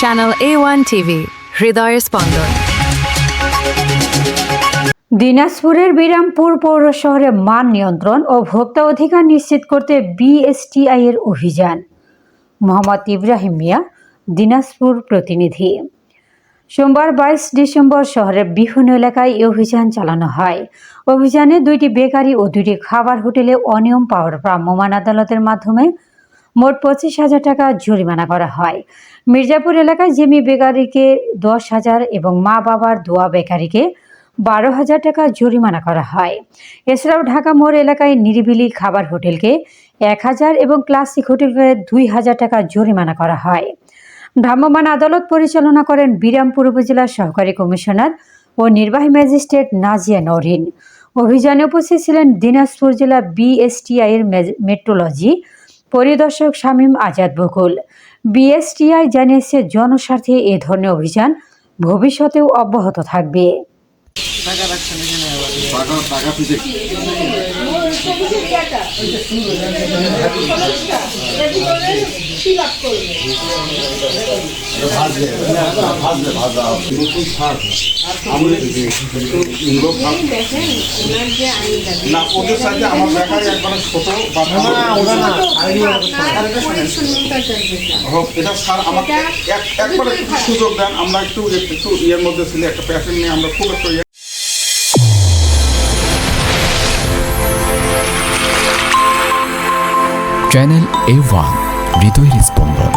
Channel A1 TV, হৃদয়ের স্পন্দন দিনাজপুরের বিরামপুর পৌর শহরে মান নিয়ন্ত্রণ ও ভোক্তা অধিকার নিশ্চিত করতে বিএসটিআই এর অভিযান। মোহাম্মদ ইব্রাহিম মিয়া দিনাজপুর প্রতিনিধি। সোমবার বাইশ ডিসেম্বর শহরের বিভিন্ন এলাকায় এই অভিযান চালানো হয়। অভিযানে দুইটি বেকারি ও দুইটি খাবার হোটেলে অনিয়ম পাওয়ার ভ্রাম্যমাণ আদালতের মাধ্যমে মোট পঁচিশ হাজার টাকা জরিমানা করা হয়। মির্জাপুর এলাকায় জেমি বেকারিকে দশ হাজার এবং মা বাবার দোয়া বেকারিকে বারো হাজার টাকা জরিমানা করা হয়। এছাড়াও ঢাকা মোড় এলাকায় নিরিবিলি খাবার হোটেলকে এক হাজার এবং ক্লাসিক হোটেলকে দুই হাজার টাকা জরিমানা করা হয়। ভ্রাম্যমাণ আদালত পরিচালনা করেন বিরামপুর উপজেলার সহকারী কমিশনার ও নির্বাহী ম্যাজিস্ট্রেট নাজিয়া নরিন। অভিযানে উপস্থিত ছিলেন দিনাজপুর জেলা বিএসটিআই এর মেট্রোলজি পরিদর্শক শামীম আজাদ বকুল। বিএসটিআই জানিয়েছে জনস্বার্থে এ ধরনের অভিযান ভবিষ্যতেও অব্যাহত থাকবে। টাকা টাকা পিছে ভাজলে ভাজলে ভাজা নতুন ছাড়। আমরা ইন্দ্র ভাব না ওদের সাথে আমার ব্যাপারে একবার ছোট বা না ওরা না হোক এটা স্যার আমাকে এক- একবার একটু সুযোগ দেন। আমরা একটু একটু ইয়ের মধ্যে ছিল একটা প্যাশেন্ট নিয়ে আমরা খুব একটু ইয়ে চ্যানেল এ ওয়ান হৃদয়ের স্পন্দন।